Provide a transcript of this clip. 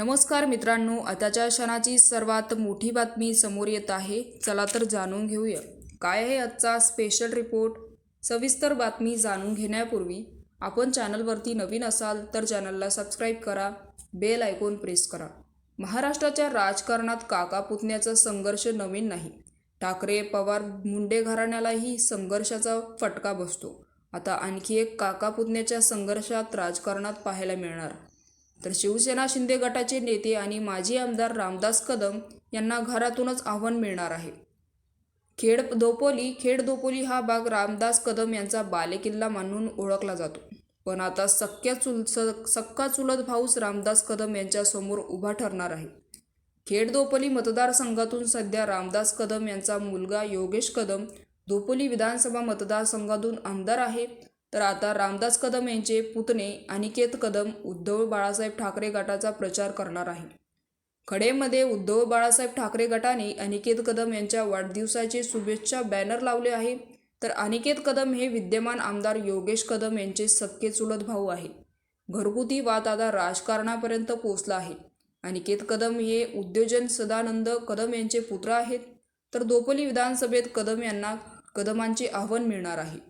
नमस्कार मित्रांनो आताच्या क्षणाची सर्वात मोठी बातमी समोर येत आहे. चला तर जाणून घेऊया. काय आहे आजचा स्पेशल रिपोर्ट सविस्तर बातमी जाणून घेण्यापूर्वी आपण चॅनलवरती नवीन असाल तर चॅनलला सबस्क्राईब करा बेल आयकॉन प्रेस करा. महाराष्ट्राच्या राजकारणात काका पुतण्याचा संघर्ष नवीन नाही. ठाकरे पवार मुंडे घराण्यालाही संघर्षाचा फटका बसतो. आता आणखी एक काका पुतण्याच्या संघर्षात राजकारणात पाहायला मिळणार. तर शिवसेना शिंदे गटाचे नेते आणि माजी आमदार रामदास कदम यांना घरातूनच आव्हान मिळणार आहे. खेड दोपोली खेड दोपोली हा भाग रामदास कदम यांचा बालेकिल्ला मानून ओळखला जातो. पण आता सक्क्या चुल स- सक्का चुलत भाऊच रामदास कदम यांच्यासमोर उभा ठरणार आहे. खेड दोपोली मतदारसंघातून सध्या रामदास कदम यांचा मुलगा योगेश कदम दोपोली विधानसभा मतदारसंघातून आमदार आहे. तर आता रामदास कदम यांचे पुतणे अनिकेत कदम उद्धव बाळासाहेब ठाकरे गटाचा प्रचार करणार आहे. खडेमध्ये उद्धव बाळासाहेब ठाकरे गटाने अनिकेत कदम यांच्या वाढदिवसाचे शुभेच्छा बॅनर लावले आहे. तर अनिकेत कदम हे विद्यमान आमदार योगेश कदम यांचे सक्के चुलत भाऊ आहे. घरगुती वाद आता राजकारणापर्यंत पोचला आहे. अनिकेत कदम हे उद्योजन सदानंद कदम यांचे पुत्र आहेत. तर दोपली विधानसभेत कदम यांना कदमांचे आव्हान मिळणार आहे.